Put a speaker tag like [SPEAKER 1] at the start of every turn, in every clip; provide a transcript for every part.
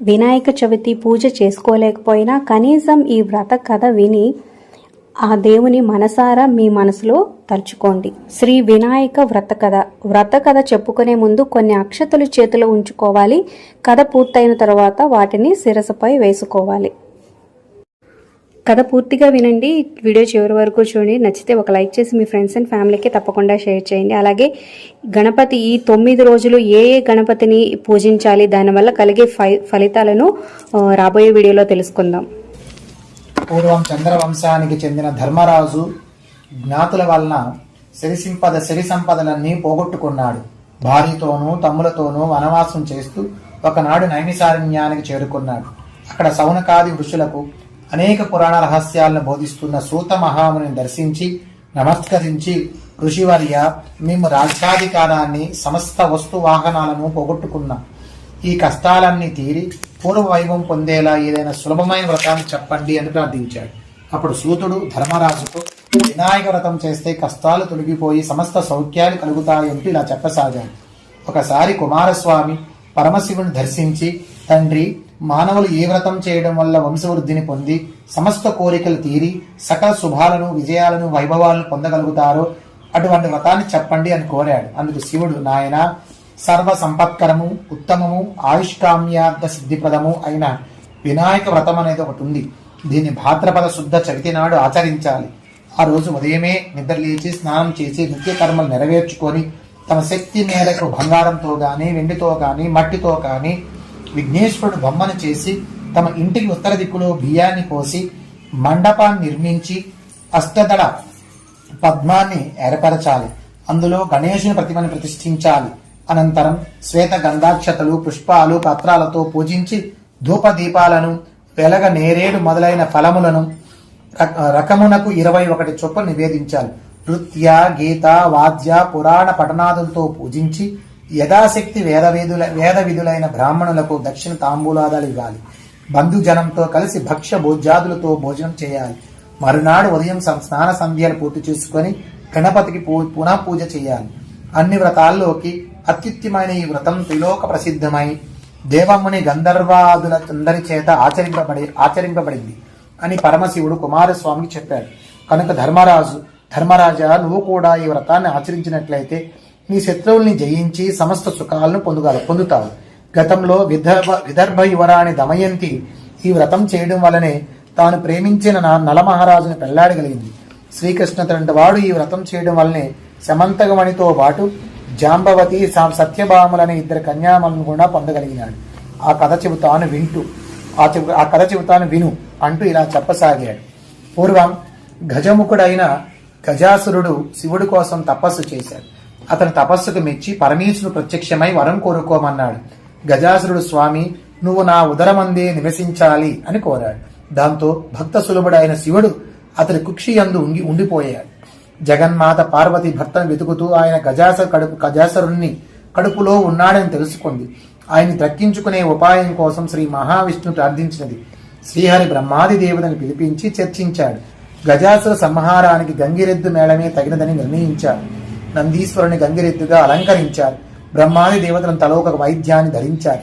[SPEAKER 1] వినాయక చవితి పూజ చేసుకోలేకపోయినా కనీసం ఈ వ్రత కథ విని ఆ దేవుని మనసారా మీ మనసులో తలుచుకోండి. శ్రీ వినాయక వ్రత కథ. వ్రత కథ చెప్పుకునే ముందు కొన్ని అక్షతలు చేతిలో ఉంచుకోవాలి. కథ పూర్తయిన తర్వాత వాటిని శిరసపై వేసుకోవాలి. కథ పూర్తిగా వినండి. వీడియో చివరి వరకు చూడండి. నచ్చితే ఒక లైక్ చేసి మీ ఫ్రెండ్స్ అండ్ ఫ్యామిలీకి తప్పకుండా షేర్ చేయండి. అలాగే గణపతి ఈ తొమ్మిది రోజులు ఏ ఏ గణపతిని పూజించాలి? దానివల్ల కలిగే ఫై ఫలితాలను రాబోయే వీడియోలో తెలుసుకుందాం.
[SPEAKER 2] పూర్వం చంద్రవంశానికి చెందిన ధర్మరాజు జ్ఞాతుల వలన సిరి సంపద సిరి సంపదలన్నీ పోగొట్టుకున్నాడు. భార్యతోనూ తమ్ములతోనూ వనవాసం చేస్తూ ఒకనాడు నైమిసారణ్యానికి చేరుకున్నాడు. అక్కడ సౌనకాది ఋషులకు అనేక పురాణ రహస్యాలను బోధిస్తున్న సూత మహాముని దర్శించి నమస్కరించి ఋషివర్య మేము రాజ్యాధికారాన్ని సమస్త వస్తు వాహనాలను పోగొట్టుకున్నాం ఈ కష్టాలన్నీ తీరి పూర్వ వైభవం పొందేలా ఏదైనా సులభమైన వ్రతాన్ని చెప్పండి అని ప్రార్థించాడు. అప్పుడు సూతుడు ధర్మరాజుకు వినాయక వ్రతం చేస్తే కష్టాలు తొలగిపోయి సమస్త సౌఖ్యాలు కలుగుతాయంటూ ఇలా చెప్పసాగాడు. ఒకసారి కుమారస్వామి పరమశివుని దర్శించి తండ్రి మానవులు ఏ వ్రతం చేయడం వల్ల వంశవృద్ధిని పొంది సమస్త కోరికలు తీరి సకల శుభాలను విజయాలను వైభవాలను పొందగలుగుతారో అటువంటి వ్రతాన్ని చెప్పండి అని కోరాడు. అందుకు శివుడు నాయన సర్వ సంపత్కరము ఉత్తమము ఆయుష్కామ్యార్థ సిద్ధిప్రదము అయిన వినాయక వ్రతం అనేది ఒకటి ఉంది. దీన్ని భాద్రపద శుద్ధ చవితి నాడు ఆచరించాలి. ఆ రోజు ఉదయమే నిద్ర లేచి స్నానం చేసి నిత్య కర్మలు నెరవేర్చుకొని తమ శక్తి మేరకు బంగారంతో కానీ వెండితో కానీ మట్టితో కానీ విఘ్నేశ్వరుడు బొమ్మను చేసి తమ ఇంటికి ఉత్తర దిక్కులో బియ్యాన్ని పోసి మండపాన్ని నిర్మించి అష్టదళ పద్మాన్ని ఏర్పరచాలి. అందులో గణేశుని ప్రతిమని ప్రతిష్ఠించాలి. అనంతరం శ్వేత గంధాక్షతలు పుష్పాలు పత్రాలతో పూజించి ధూపదీపాలను వెలగ నేరేడు మొదలైన ఫలములను రకమునకు ఇరవై ఒకటి చొప్పున నివేదించాలి. నృత్య గీత వాద్య పురాణ పఠనాదులతో పూజించి యథాశక్తి వేదవేదుల వేద విధులైన బ్రాహ్మణులకు దక్షిణ తాంబూలాదాలు ఇవ్వాలి. బంధుజనంతో కలిసి భక్ష్య భోజ్యాదులతో భోజనం చేయాలి. మరునాడు ఉదయం స్నాన సంధ్యలు పూర్తి చేసుకొని గణపతికి పూ పునః పూజ చేయాలి. అన్ని వ్రతాల్లోకి అత్యుత్తమైన ఈ వ్రతం త్రిలోక ప్రసిద్ధమై దేవముని గంధర్వాదుల అందరి చేత ఆచరింపబడి ఆచరింపబడింది అని పరమశివుడు కుమారస్వామికి చెప్పాడు. కనుక ధర్మరాజు ధర్మరాజా నువ్వు కూడా ఈ వ్రతాన్ని ఆచరించినట్లయితే నీ శత్రువుల్ని జయించి సమస్త సుఖాలను పొందుగల పొందుతావు. గతంలో విదర్భ విదర్భ యువరాణి దమయంతి ఈ వ్రతం చేయడం వలనే తాను ప్రేమించిన నా- నలమహారాజుని పెళ్ళాడగలిగింది శ్రీకృష్ణ వాడు ఈ వ్రతం చేయడం వల్లనే శమంతగమణితో పాటు జాంబవతి సత్యభామలనే ఇద్దరు కన్యామలను కూడా పొందగలిగినాడు. ఆ కథ చెబుతాను వింటూ ఆ చెబు ఆ కథ చెబుతాను విను అంటూ ఇలా చెప్పసాగాడు. పూర్వం గజముఖుడైన గజాసురుడు శివుడి కోసం తపస్సు చేశాడు. అతని తపస్సుకు మెచ్చి పరమేశ్వరుడు ప్రత్యక్షమై వరం కోరుకోమన్నాడు. గజాసురుడు స్వామి నువ్వు నా ఉదరమందే నివసించాలి అని కోరాడు. దాంతో భక్త సులభుడైన శివుడు అతని కుక్షి యందు ఉంగి ఉండిపోయాడు. జగన్మాత పార్వతి భర్తను వెతుకుతూ ఆయన గజాస కడుపు గజాసురుణ్ణి కడుపులో ఉన్నాడని తెలుసుకుంది. ఆయన్ని దక్కించుకునే ఉపాయం కోసం శ్రీ మహావిష్ణు ప్రార్థించినది. శ్రీహరి బ్రహ్మాది దేవతని పిలిపించి చర్చించాడు. గజాసుర సంహారానికి గంగిరెద్దు మేళమే తగినదని నిర్ణయించాడు. నందీశ్వరుని గంగిరెద్దుగా అలంకరించారు. బ్రహ్మాది దేవతలను తలో ఒక వైద్యాన్ని ధరించారు.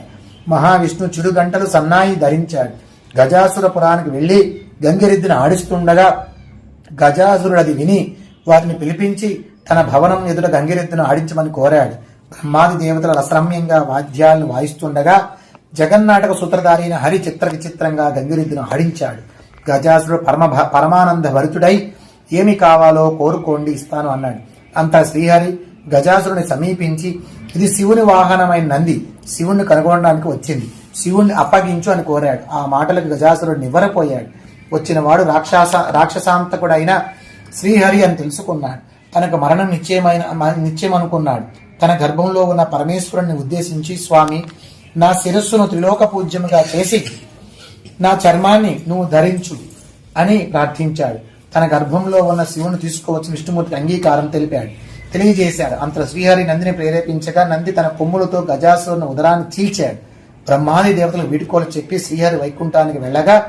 [SPEAKER 2] మహావిష్ణు చిరు గంటలు సన్నాయి ధరించాడు. గజాసుర పురానికి వెళ్ళి గంగిరెద్దుని ఆడిస్తుండగా గజాసురుడది విని వారిని పిలిపించి తన భవనం ఎదుట గంగిరెద్దును ఆడించమని కోరాడు. బ్రహ్మాది దేవతల రసరమ్యంగా వాద్యాలను వాయిస్తుండగా జగన్నాటక సూత్రధారి అయిన హరి చిత్ర విచిత్రంగా గంగిరెద్దును ఆడించాడు. గజాసురుడు పరమ పరమానంద భరితుడై ఏమి కావాలో కోరుకోండి ఇస్తాను అన్నాడు. అంతా శ్రీహరి గజాసురుని సమీపించి ఇది శివుని వాహనమైన నంది శివుణ్ణి కనుగొనడానికి వచ్చింది. శివుణ్ణి అప్పగించు అని కోరాడు. ఆ మాటలకు గజాసురుడు నివ్వరపోయాడు. వచ్చిన వాడు రాక్షస రాక్షసాంతకుడైన శ్రీహరి అని తెలుసుకున్నాడు. తనకు మరణం నిశ్చయమైన మ- నిశ్చయం అనుకున్నాడు తన గర్భంలో ఉన్న పరమేశ్వరుణ్ణి ఉద్దేశించి స్వామి నా శిరస్సును త్రిలోక పూజ్యముగా చేసి నా చర్మాన్ని నువ్వు ధరించు అని ప్రార్థించాడు. తన గర్భంలో ఉన్న శివుని తీసుకోవచ్చు విష్ణుమూర్తికి అంగీకారం తెలిపాడు. తెలియజేశాడు. అంత శ్రీహరి నందిని ప్రేరేపించగా నంది తన కొమ్ములతో గజాసురుని ఉదరాన్ని చీల్చాడు. బ్రహ్మాది దేవతలు వీడుకోలు చెప్పి శ్రీహరి వైకుంఠానికి వెళ్ళగా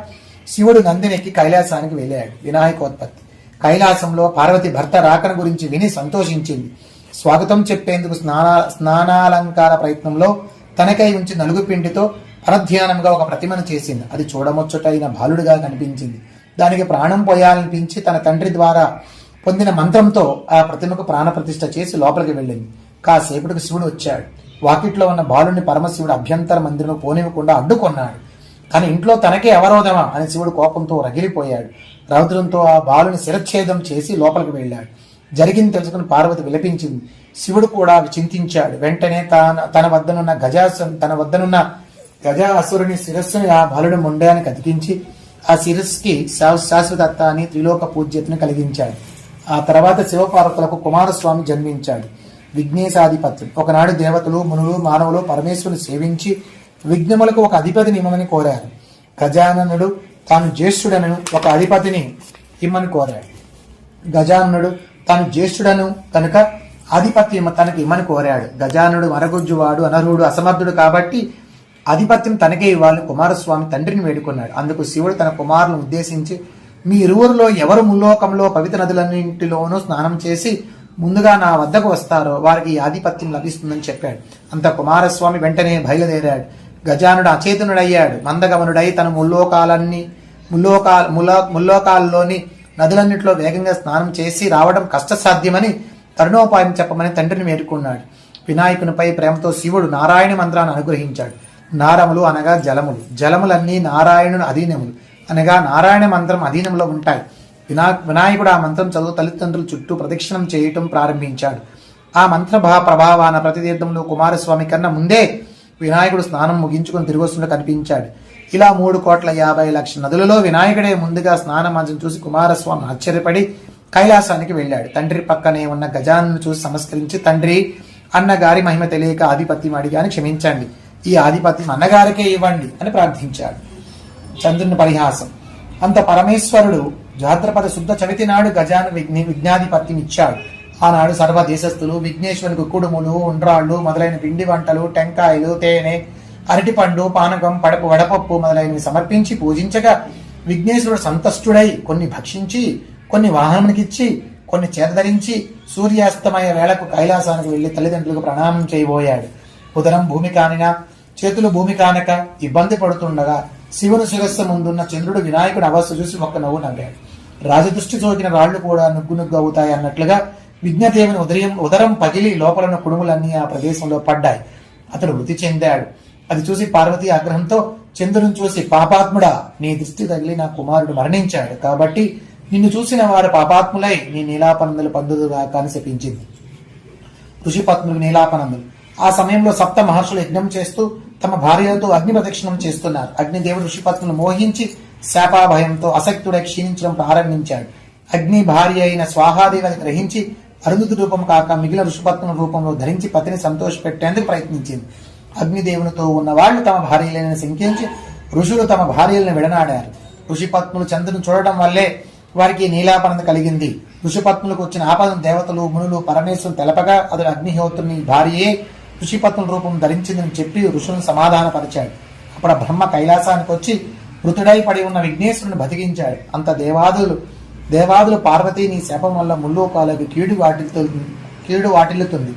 [SPEAKER 2] శివుడు నందినెక్కి కైలాసానికి వెళ్ళాడు. వినాయకోత్పత్తి. కైలాసంలో పార్వతి భర్త రాకను గురించి విని సంతోషించింది. స్వాగతం చెప్పేందుకు స్నాన స్నానాలంకార ప్రయత్నంలో తనకై ఉంచి నలుగు పిండితో పరధ్యానంగా ఒక ప్రతిమను చేసింది. అది చూడముచ్చటైన బాలుడిగా కనిపించింది. దానికి ప్రాణం పోయాలనిపించి తన తండ్రి ద్వారా పొందిన మంత్రంతో ఆ ప్రతిమకు ప్రాణప్రతిష్ఠ చేసి లోపలికి వెళ్ళింది. కాసేపటికి శివుడు వచ్చాడు. వాకిట్లో ఉన్న బాలుని పరమశివుడు అభ్యంతర మందిరం పోనివ్వకుండా అడ్డుకొన్నాడు. కానీ ఇంట్లో తనకే అవరోధమా అని శివుడు కోపంతో రగిలిపోయాడు. రౌద్రంతో ఆ బాలుని శిరచ్ఛేదం చేసి లోపలికి వెళ్ళాడు. జరిగింది తెలుసుకుని పార్వతి విలపించింది. శివుడు కూడా చింతించాడు. వెంటనే తాను తన వద్దనున్న గజాసు తన వద్దనున్న గజా అసురుని శిరస్సుని ఆ బాలుడి ముండానికి అతికించి ఆ శిరస్సుకి శాశ్వతత్వ అని త్రిలోక పూజ్యతను కలిగించాడు. ఆ తర్వాత శివపార్వతులకు కుమారస్వామి జన్మించాడు. విఘ్నేశాధిపత్యం. ఒకనాడు దేవతలు మునులు మానవులు పరమేశ్వరుని సేవించి విఘ్నములకు ఒక అధిపతి నిమ్మని కోరారు. గజాననుడు తాను జ్యేష్ఠుడను ఒక అధిపతిని ఇమ్మని కోరాడు. గజాననుడు తాను జ్యేష్ఠుడను కనుక ఆధిపత్యం తనకి ఇమ్మని కోరాడు. గజానుడు మరగుజ్జువాడు అనర్హుడు అసమర్థుడు కాబట్టి ఆధిపత్యం తనకే ఇవ్వాలని కుమారస్వామి తండ్రిని వేడుకున్నాడు. అందుకు శివుడు తన కుమారులను ఉద్దేశించి మీ ఇరువురిలో ఎవరు ముల్లోకంలో పవిత్ర నదులన్నింటిలోనూ స్నానం చేసి ముందుగా నా వద్దకు వస్తారో వారికి ఈ ఆధిపత్యం లభిస్తుందని చెప్పాడు. అంత కుమారస్వామి వెంటనే బయలుదేరాడు. గజానుడు అచేతనుడయ్యాడు. మందగమనుడై తన ముల్లోకాలన్నీ ముల్లోకా ముల్లో ముల్లోకాల్లోని నదులన్నింటిలో వేగంగా స్నానం చేసి రావడం కష్టసాధ్యమని తరుణోపాయం చెప్పమని తండ్రిని వేడుకున్నాడు. వినాయకునిపై ప్రేమతో శివుడు నారాయణ మంత్రాన్ని అనుగ్రహించాడు. నారములు అనగా జలములు. జలములన్నీ నారాయణుని అధీనములు. అనగా నారాయణ మంత్రం అధీనంలో ఉంటాయి. వినా వినాయకుడు ఆ మంత్రం చదువు తల్లిదండ్రుల చుట్టూ ప్రదక్షిణం చేయటం ప్రారంభించాడు. ఆ మంత్ర భా ప్రభావాన ప్రతితీర్థంలో కుమారస్వామి కన్నా ముందే వినాయకుడు స్నానం ముగించుకొని తిరిగి వస్తుండ కనిపించాడు. ఇలా మూడు కోట్ల యాభై లక్షల నదులలో వినాయకుడే ముందుగా స్నానం మంచం చూసి కుమారస్వామి ఆశ్చర్యపడి కైలాసానికి వెళ్ళాడు. తండ్రి పక్కనే ఉన్న గజాన్ని చూసి నమస్కరించి తండ్రి అన్నగారి మహిమ తెలియక ఆధిపత్యం అడిగాని క్షమించండి. ఈ ఆధిపత్యం అన్నగారికే ఇవ్వండి అని ప్రార్థించాడు. చంద్రుని పరిహాసం. అంత పరమేశ్వరుడు జాత్రపద శుద్ధ చవితి నాడు గజాను విఘ్ని విఘ్నాధిపత్యం ఇచ్చాడు. ఆనాడు సర్వ దేశస్థులు విఘ్నేశ్వరునికి కుడుములు ఉండ్రాళ్ళు మొదలైన పిండి వంటలు టెంకాయలు తేనె అరటిపండు పానకం పడపు వడపప్పు మొదలైనవి సమర్పించి పూజించగా విఘ్నేశ్వరుడు సంతష్టుడై కొన్ని భక్షించి కొన్ని వాహనమునికిచ్చి కొన్ని చేతధరించి సూర్యాస్తమయ వేళకు కైలాసానికి వెళ్ళి తల్లిదండ్రులకు ప్రణామం చేయబోయాడు. ఉదరం భూమి కానినా చేతులు భూమి కానక ఇబ్బంది పడుతుండగా శివుని శిరస్సు ముందున్న చంద్రుడు వినాయకుడు అవస్థ చూసి ఒక్క నవ్వు నవ్వాడు. రాజదృష్టి సోకిన రాళ్ళు కూడా నుగ్గు నుగ్గు అవుతాయి అన్నట్లుగా విజ్ఞదేవుని ఉదయం ఉదరం పగిలి లోపలన్న కుడుములన్నీ ఆ ప్రదేశంలో పడ్డాయి. అతడు మృతి చెందాడు. అది చూసి పార్వతి ఆగ్రహంతో చంద్రుని చూసి పాపాత్ముడా నీ దృష్టి తగిలి నా కుమారుడు మరణించాడు. కాబట్టి నిన్ను చూసిన వారు పాపాత్ములై నీ నీలాపనందులు పందుదుగా కాని శపించింది. ఋషిపత్నులు నీలాపనందులు. ఆ సమయంలో సప్త మహర్షులు యజ్ఞం చేస్తూ తమ భార్యలతో అగ్ని ప్రదక్షిణం చేస్తున్నారు. అగ్నిదేవుడు ఋషిపత్నులు మోహించి శాపాభయంతో అసక్తుడై క్షీణించడం ప్రారంభించాడు. అగ్ని భార్య అయిన స్వాహాదేవిని గ్రహించి అరుంధతి రూపం కాక మిగిలిన ఋషిపత్నుల రూపంలో ధరించి పతిని సంతోషపెట్టేందుకు ప్రయత్నించింది. అగ్నిదేవునితో ఉన్న వాళ్ళు తమ భార్యలను శంకించి ఋషులు తమ భార్యలను విడనాడారు. ఋషిపత్నులు చంద్రుని చూడటం వల్లే వారికి నీలాపనంద కలిగింది. ఋషిపత్నులకు వచ్చిన ఆపదను దేవతలు మునులు పరమేశ్వరుని తెలపగా అతడు అగ్నిహోత్రుని భార్యే ఋషిపత్నుల రూపం ధరించిందని చెప్పి ఋషులను సమాధానపరిచాడు. అప్పుడు బ్రహ్మ కైలాసానికి వచ్చి మృతుడై పడి ఉన్న విఘ్నేశ్వరుని బతికించాడు. అంత దేవాదులు దేవాదులు పార్వతి నీ శాపం వల్ల ముల్లోకాలకు కీడు వాటిల్లుతుంది కీడు వాటిల్లుతుంది.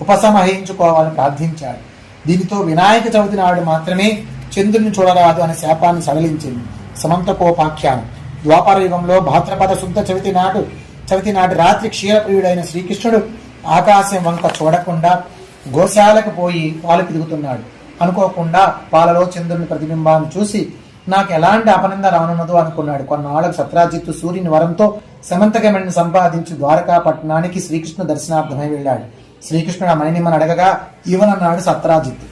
[SPEAKER 2] ఉపసంహరించుకోవాలని ప్రార్థించాడు. దీనితో వినాయక చవితి నాడు మాత్రమే చంద్రుని చూడరాదు అనే శాపాన్ని సడలించింది. సమంతకోపాఖ్యానం ద్వాపర యుగంలో భాద్రపద శుద్ధ చవితి నాడు చవితి నాటి రాత్రి క్షీరప్రియుడైన శ్రీకృష్ణుడు ఆకాశం వంక చూడకుండా గోశాలకు పోయి పాలు పిదుగుతున్నాడు అనుకోకుండా పాలలో చంద్రుని ప్రతిబింబాన్ని చూసి నాకు ఎలాంటి అపనింద రానున్నదో అనుకున్నాడు. కొన్నాళ్ళకు సత్రాజిత్తు సూర్యుని వరంతో సమంతకమణిని సంపాదించి ద్వారకా పట్టణానికి శ్రీకృష్ణ దర్శనార్థమై వెళ్ళాడు. శ్రీకృష్ణుడు ఆ మణిని మన అడగగా ఇవ్వనన్నాడు సత్రాజిత్తు.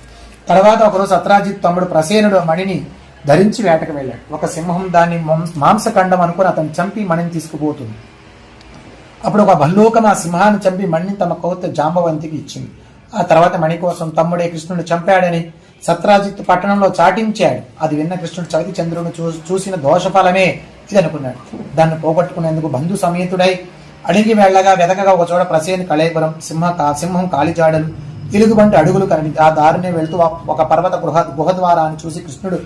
[SPEAKER 2] తర్వాత ఒకరోజు సత్రాజిత్ తమ్ముడు ప్రసేనుడు ఆ మణిని ధరించి వేటకు వెళ్ళాడు. ఒక సింహం దాన్ని మాంసఖండం అనుకుని అతను చంపి మణిని తీసుకుపోతుంది. అప్పుడు ఒక భల్లూకం ఆ సింహాన్ని చంపి మణిని తమ కౌత జాంబవంతికి ఇచ్చింది. ఆ తర్వాత మణి కోసం తమ్ముడే కృష్ణుడు చంపాడని సత్రాజిత్ పట్టణంలో చాటించాడు. అది విన్న కృష్ణుడు చవితి చంద్రుడు చూ చూసిన దోషఫలమే ఇది అనుకున్నాడు దాన్ని పోగొట్టుకునేందుకు బంధు సమేతుడై అడిగి వెళ్ళగా వెదకగా ఒక చోట ప్రసేని కళేపురం సింహ సింహం కాలిజాడలు ఎలుగుబంటి అడుగులు కనిపి ఆ దారినే వెళ్తూ ఒక- పర్వత గృహ గుహ ద్వారాన్ని చూసి కృష్ణుడు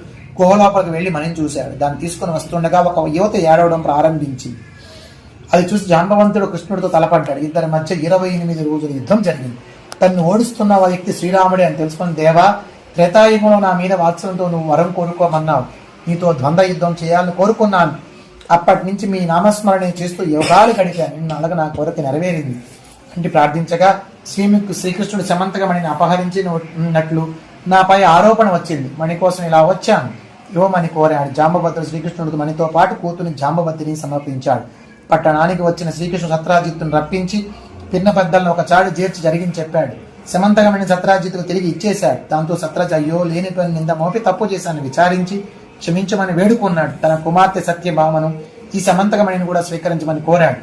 [SPEAKER 2] గుహలోపలికి వెళ్ళి మనం చూశాడు. దాన్ని తీసుకుని వస్తుండగా ఒక యువత ఏడవడం ప్రారంభించింది. అది చూసి జాంబవంతుడు కృష్ణుడితో తలపడ్డాడు. ఇద్దరి మధ్య ఇరవై ఎనిమిది రోజుల యుద్ధం జరిగింది. తన్ను ఓడిస్తున్న వ్యక్తి శ్రీరాముడే అని తెలుసుకుని దేవా త్రేతాయుగంలో నా మీద వాత్సలంతో నువ్వు వరం కోరుకోమన్నావు. నీతో ద్వంద్వ యుద్ధం చేయాలని కోరుకున్నాను. అప్పటి నుంచి మీ నామస్మరణ చేస్తూ యోగాలు గడిపాను. నిన్ను అలాగ నా కోరిక నెరవేరింది. అంటే ప్రార్థించగా శ్రీముఖ్ శ్రీకృష్ణుడు సమంతకమణిని అపహరించి ఉన్నట్లు నాపై ఆరోపణ వచ్చింది. మణి కోసం ఇలా వచ్చాను. యువమని కోరాడు. జాంబభద్రుడు శ్రీకృష్ణుడికి మణితో పాటు కూతుని జాంబభద్రిని సమర్పించాడు. పట్టణానికి వచ్చిన శ్రీకృష్ణుడు సత్రాజిత్తును రప్పించి పిన్న పెద్దలను ఒక చాడు చేర్చి జరిగింది చెప్పాడు. సమంతకమైన సత్రాజిత్కు తిరిగి ఇచ్చేశాడు. దాంతో సత్రాజి అయ్యో పని నింద మోపి తప్పు చేశాను విచారించి క్షమించమని వేడుకున్నాడు. తన కుమార్తె సత్యభామను ఈ సమంతకమణిని కూడా స్వీకరించమని కోరాడు.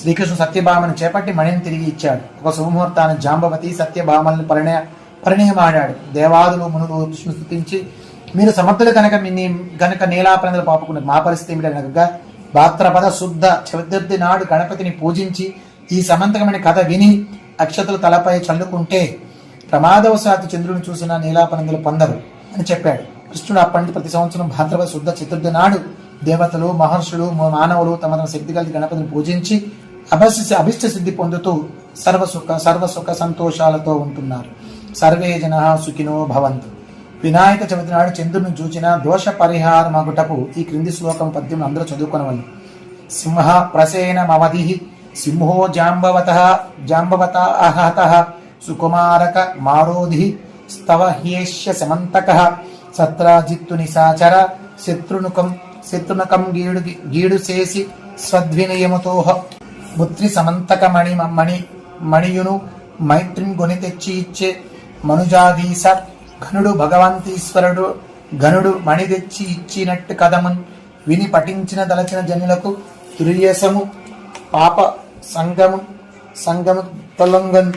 [SPEAKER 2] శ్రీకృష్ణుడు సత్యభామను చేపట్టి మణిని తిరిగి ఇచ్చాడు. ఒక శుభముహూర్తాన జాంబవతి సత్యభామలను పరిణయ పరిణయమాడాడు. దేవాదులు మునులు విష్ణు స్థుతించి మీరు సమర్థులు కనుక మీ గనక నీలాపనందలు పాపుకున్నారు మా పరిస్థితి ఏమిటనగా అనగా భాద్రపద శుద్ధ చతుర్థి నాడు గణపతిని పూజించి ఈ సమంతకమైన కథ విని అక్షతలు తలపై చల్లుకుంటే ప్రమాదవశాత్తు చంద్రుని చూసిన నీలాపనందులు పొందరు అని చెప్పాడు. కృష్ణుడు అప్పటి ప్రతి సంవత్సరం భాద్రపద శుద్ధ చతుర్థి నాడు దేవతలు మహర్షులు మానవులు తమ తమ శక్తి కలిగి గణపతిని పూజించి అభస్య అభిష్ట సిద్ధి పొందుతూ సర్వసుఖ సర్వసుఖ సంతోషాలతో ఉంటున్నారు. సర్వే జన సుఖినో భవంతు. వినాయక చవితి నాడు చంద్రుని చూచిన దోష పరిహారమగుటకు ఈ క్రింది శ్లోకం పద్యం అందరూ చదువుకునవల్లి సింహ ప్రసేనమవధి సింహో జాంబవత జాంబవత అహత సుకుమారక మారోధి స్తవ హ్యేష్య సమంతక సత్రాజిత్తు నిశాచర శత్రునుకం శత్రునకం గీడు గీడు చేసి స్వద్వినయముతోహ పుత్రి సమంతక మణి మణి మణియును మైత్రిని కొని తెచ్చి ఇచ్చే మనుజాదీస ఘనుడు భగవంతీశ్వరుడు ఘనుడు మణి తెచ్చి ఇచ్చినట్టు కథమున్ విని పఠించిన దలచిన జనులకు తురియసము పాప சங்கமம் சங்கம தலங்கன்